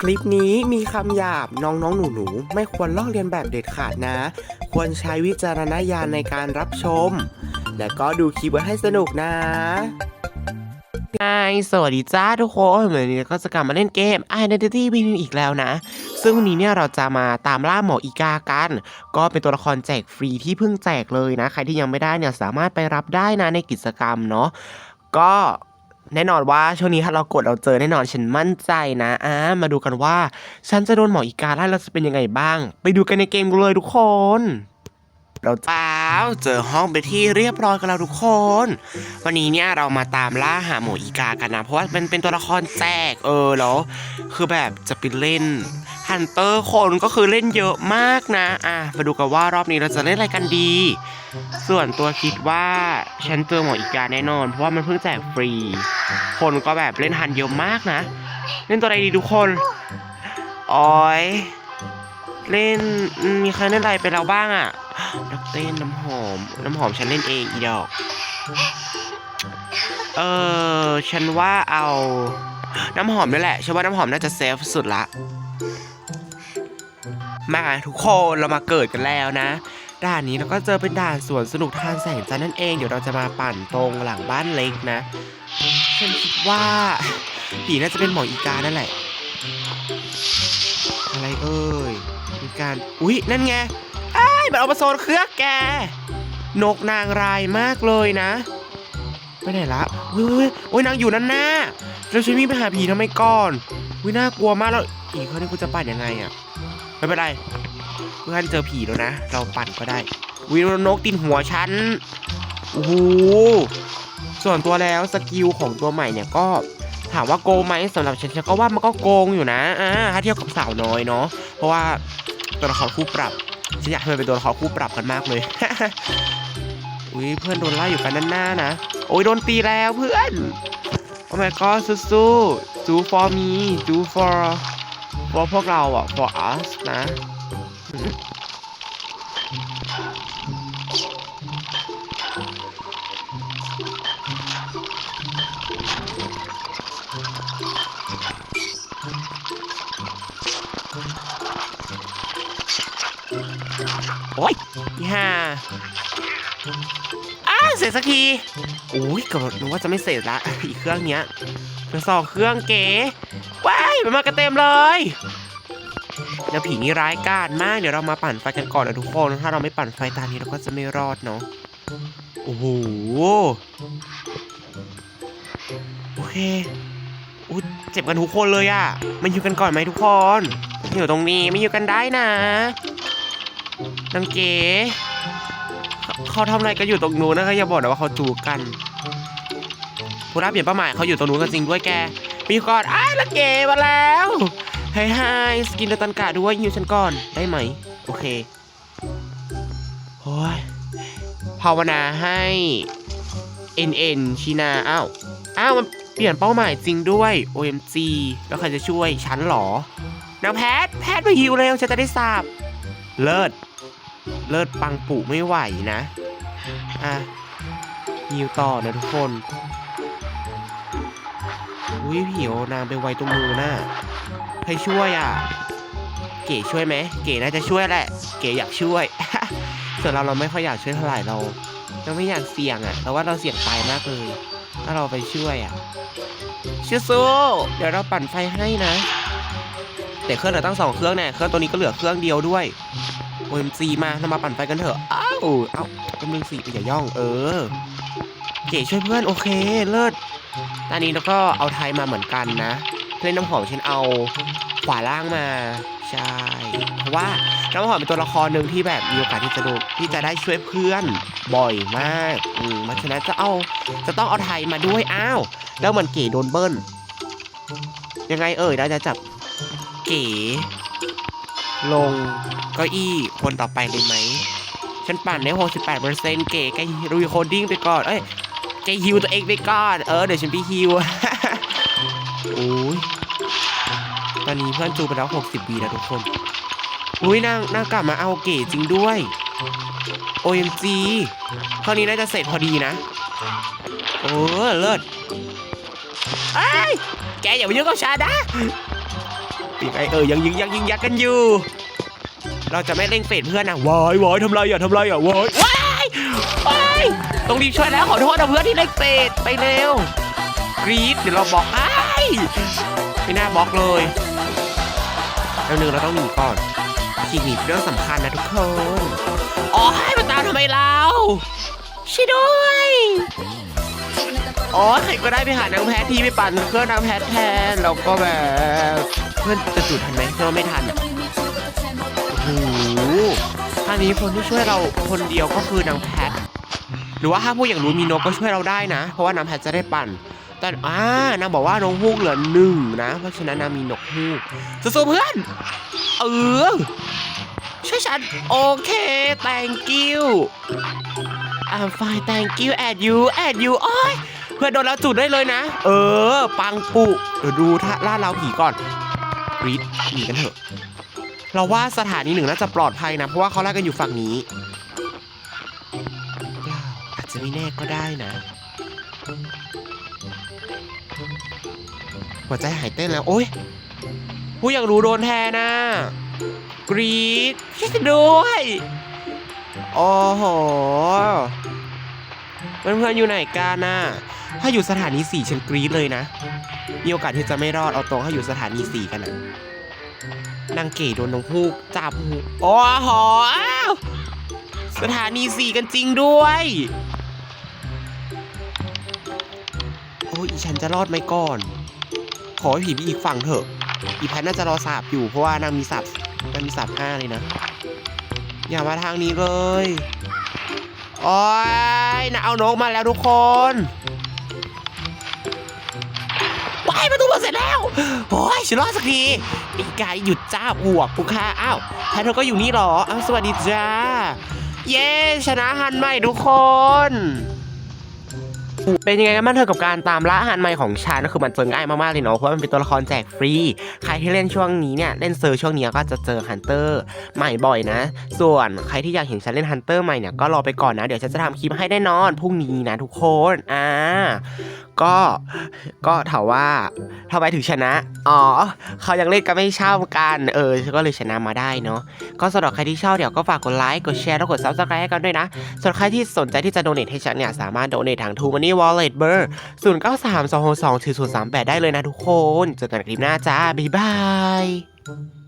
คลิปนี้มีคำหยาบน้องๆหนูๆไม่ควรลอกเลียนแบบเด็ดขาดนะ ควรใช้วิจารณญาณในการรับชม และก็ดูคลิปไว้ให้สนุกนะไงสวัสดีจ้าทุกคนวันนี้ก็จะกลับมาเล่นเกม Identity v อีกแล้วนะ ซึ่งวันนี้เนี่ยเราจะมาตามล่าหมออีกากัน ก็เป็นตัวละครแจกฟรีที่เพิ่งแจกเลยนะ ใครที่ยังไม่ได้เนี่ยสามารถไปรับได้นะในกิจกรรมเนาะก็ แน่นอนว่าช่วงนี้ถ้าเรากดเราเจอแน่นอนฉันมั่นใจนะอ่ามาดูกันว่า ฉันจะโดนหมออีกาไล่เราจะเป็นยังไงบ้าง ไปดูกันในเกมกันเลยทุกคน เราเจ้าเจอห้องไปที่เรียบร้อยกันแล้วทุกคน วันนี้เนี่ยเรามาตามล่าหาหมออีกากันนะ เพราะว่าเป็นเป็นตัวละครแจกเออแล้วคือแบบจะไปเล่น ฮันเตอร์คนก็คือเล่นเยอะมากนะ อะ มาดูกันว่ารอบนี้เราจะเล่นอะไรกันดี ส่วนตัวคิดว่าฉันเจอหมออีกาแน่นอน เพราะว่ามันเพิ่งแจกฟรี คนก็แบบเล่นฮันเยอะมากนะ เล่นตัวอะไรดีทุกคนอ๋อยเล่นมีใครเล่นอะไรไปแล้วบ้างอะดักเต้นน้ำหอม น้ำหอมฉันเล่นเองอีดอก เออฉันว่าเอา น้ำหอมนี่แหละฉันว่าน้ำหอมน่าจะเซฟสุดละ มาทุกคนเรามาเกิดกันแล้วนะ ด่านนี้เราก็เจอเป็นด่านสวนสนุกทานแสงจันทร์นั่นเองเดี๋ยวเราจะมาปั่นตรงหลังบ้านเล็กนะฉันคิดว่าผีน่าจะเป็นหมออีกานั่นแหละ อะไรเอ่ยมีการอุ๊ยนั่นไงไอ้มันเอามาโซนเครื่องแก นกนางรายมากเลยนะไปไหนละอุ้ยอุ้ยนางอยู่นั่นหน่ะแล้วฉันวิ่งไปหาผีทำไมก่อนอุ้ยน่ากลัวมากแล้ว อีกคนนี้กูจะปั่นยังไงอะไม่เป็นไร เพื่อนเจอผีแล้วนะ เราปั่นก็ได้ วินกตินหัวฉัน โอ้โห ส่วนตัวแล้วสกิลของตัวใหม่เนี่ยก็ถามว่าโกงไหมสำหรับฉันฉันก็ว่ามันก็โกงอยู่นะอ่าถ้าเทียบกับสาวน้อยเนาะ เพราะว่าตัวละครคู่ปรับฉันอยากให้มันเป็นตัวละครคู่ปรับกันมากเลย อุ้ยเพื่อนโดนไล่อยู่กันด้านหน้านะ โอ้ยโดนตีแล้วเพื่อน โอ้ my god สู้ๆจู for me จู for for พวกเราอะ for us นะ โอ้ยอีห่าอ้าเสร็จสักทีโอ้ยกิดนึกว่าจะไม่เสร็จละ อีกเครื่องเนี้ยเป็นสองเครื่องเก๋ว้า ยมันมากันเต็มเลยแล้วผีนี่ร้ายกาจมาก เดี๋ยวเรามาปั่นไฟกันก่อนนะทุกคน ถ้าเราไม่ปั่นไฟตามนี้เราก็จะไม่รอดเนาะ โอ้โห โอเคอุ๊ยเจ็บกันทุกคนเลยอะมาอยู่กันก่อนไหมทุกคนอยู่ตรงนี้ไม่อยู่กันได้นะนางเก๋เขาเขาทำอะไรกันอยู่ตรงนู้นนะคะอย่าบอกนะว่าเขาจูบกันผู้รับเปลี่ยนเป้าหมายเขาอยู่ตรงนู้นกันจริงด้วยแก มีก่อนอ้ายนางเกมาแล้วไฮไฮสกินเดตันกะด้วยยิวฉันก่อนได้ไหม โอเคโอ้ยภาวนาให้ NN ชินาอ้าวอ้าวมันเปลี่ยนเป้าหมายจริงด้วย OMG แล้วใครจะช่วยฉันหรอนางแพทย์แพทย์มาฮิวเร็วฉันจะได้ทราบ เลิศ เลิศปังปุไม่ไหวนะ อะฮิวต่อนะทุกคน อุ้ยผิวนางไปไวตรงมือน่ะให้ช่วยอะ เก๋ช่วยไหมเก๋น่าจะช่วยแหละ เก๋อยากช่วย ส่วนเราเราไม่ค่อยอยากช่วยเท่าไหร่เราเราไม่อยากเสี่ยงอะแต่ว่าเราเสี่ยงตายมากเลย ถ้าเราไปช่วยอะชื่อสู้เดี๋ยวเราปั่นไฟให้นะ แต่เครื่องเหลือตั้งสองเครื่องเนี่ยเครื่องตัวนี้ก็เหลือเครื่องเดียวด้วย OMG มาเรามาปั่นไฟกันเถอะอ้าวเอ้ากำลังสี่อย่าย่อง เออ เก๋ช่วยเพื่อนโอเคเลิศ ตอนนี้เราก็เอาไทยมาเหมือนกันนะเล่นน้ำหอมฉันเอาขวาล่างมาใช่เพราะว่าน้ำหอมเป็นตัวละครหนึ่งที่แบบมีโอกาสที่จะดนที่จะได้ช่วยเพื่อนบ่อยมากอืมเพราะฉะนั้นจะเอาจะต้องเอาไทยมาด้วยอ้าวแล้วมือนเก๋โดนเบิ้ลยังไงเอ่ยเราจะจับเก๋ลงเก้าอี้คนต่อไปเลยไหมฉันปั่นได้68%เก๋แกรีโคดดิ้งไปก่อน เอ้ย แกฮิวตัวเองไปก่อน เออ เดี๋ยวฉันไปฮิวโอ้ยตอนนี้เพื่อนจูไปแล้ว 60วีแล้วทุกคนอุ้ยนางนางกลับมาเอาเก๋จริงด้วย OMG คราวนี้น่าจะเสร็จพอดีนะโอ้เลิศไอ้ยแกอย่ามายุ่งกับฉันนะยังไงเออ ยังยิงยักยิงยักกันอยู่ เราจะไม่เร่งเฟดเพื่อนนะวายวายทำไรอะทำไรอะวาย ยต้องรีบช่วยแล้วขอโทษนะเพื่อนที่เร่งเฟดไปเร็วกรีดเดี๋ยวเราบอกไอ้ไม่น่าบล็อกเลยแล้วหนึ่งเราต้องหนีก่อนขีดหนีเรื่องสำคัญนะทุกคนอ๋อให้มันตามทำไมเราช่วยด้วยอ๋อใครก็ได้ไปหานางแพทที่ไปปั่นเครื่องนางแพทแทนแล้วก็แบบเพื่อนจะจุดทันไหมเพื่อนไม่ทันอะโอ้โหท่านี้คนที่ช่วยเราคนเดียวก็คือนางแพท หรือว่าถ้าผู้อยากรู้มีนกก็ช่วยเราได้นะ เพราะว่านางแพทจะได้ปั่น แต่อ่านางบอกว่านกฮูกเหลือหนึ่งนะ เพราะฉะนั้นนางมีนกฮูกสู้ๆเพื่อน เออช่วยฉัน โอเค thank you I'm fine thank you at you at you โอ้ยเพื่อนโดนแล้วจุดได้เลยนะ เออ ปังปุเดี๋ยวดูท่าล่าเราผีก่อนรีดหนีกันเถอะ เราว่าสถานีหนึ่งน่าจะปลอดภัยนะ เพราะว่าเขาไล่กันอยู่ฝั่งนี้ จะไม่แน่ก็ได้นะ หัวใจหายเต้นแล้ว โอ๊ยผู้อยากรู้โดนแทนนะ กรีดช่วยฉันด้วยโอ้โหเพื่อนๆอยู่ไหนกันน่ะ ถ้าอยู่สถานีสี่ฉันกรี๊ดเลยนะ มีโอกาสที่จะไม่รอดเอาตรงถ้าอยู่สถานีสี่กันนะนางเก๋โดนนงฮูกจับหูโอ้โหอ้าวสถานีสี่กันจริงด้วย อ้ยอีฉันจะรอดไหมก่อน ขอให้ผีไปอีกฝั่งเถอะ อีแพทน่าจะรอสาบอยู่เพราะว่านางมีสาบนางมีสาบห้าเลยนะ อย่ามาทางนี้เลยโอ้ยนะเอานกมาแล้วทุกคนว้ายประตูเปิดเสร็จแล้วโอ้ยฉันรอดสักทีปีกายหยุดจ้าบวกกูค่ะอ้าวแพทเธอก็อยู่นี่หรออ้าวสวัสดีจ้า เย้ชนะฮันใหม่ทุกคน เป็นยังไงกันบ้างเธอกับการตามล่าอาหารใหม่ของฉันก็คือมันเจอง่ายมากๆเลยเนาะเพราะมันเป็นตัวละครแจกฟรี ใครที่เล่นช่วงนี้เนี่ยเล่นเซอร์ช่วงนี้ก็จะเจอฮันเตอร์ใหม่บ่อยนะ ส่วนใครที่อยากเห็นฉันเล่นฮันเตอร์ใหม่เนี่ยก็รอไปก่อนนะ เดี๋ยวฉันจะทำคลิปให้แน่นอนพรุ่งนี้นะทุกคนอ่าก็ก็ถามว่าทำไมถึงชนะ อ๋อ เขายังเล่นกันไม่เช่ากันเออก็เลยชนะมาได้เนาะก็สำหรับใครที่ชอบเดี๋ยวก็ฝากกดไลค์กดแชร์แล้วกดซับสไครต์ให้กันด้วยนะส่วนใครที่สนใจที่จะโดเนทให้ฉันเนี่ยสามารถโดเนททางทูมันนี่วอลเล็ตเบอร์ศูนย์เก้าสามสองหกสองสี่ศูนย์สามแปดได้เลยนะทุกคน เจอกันคลิปหน้าจ้า บ๊ายบาย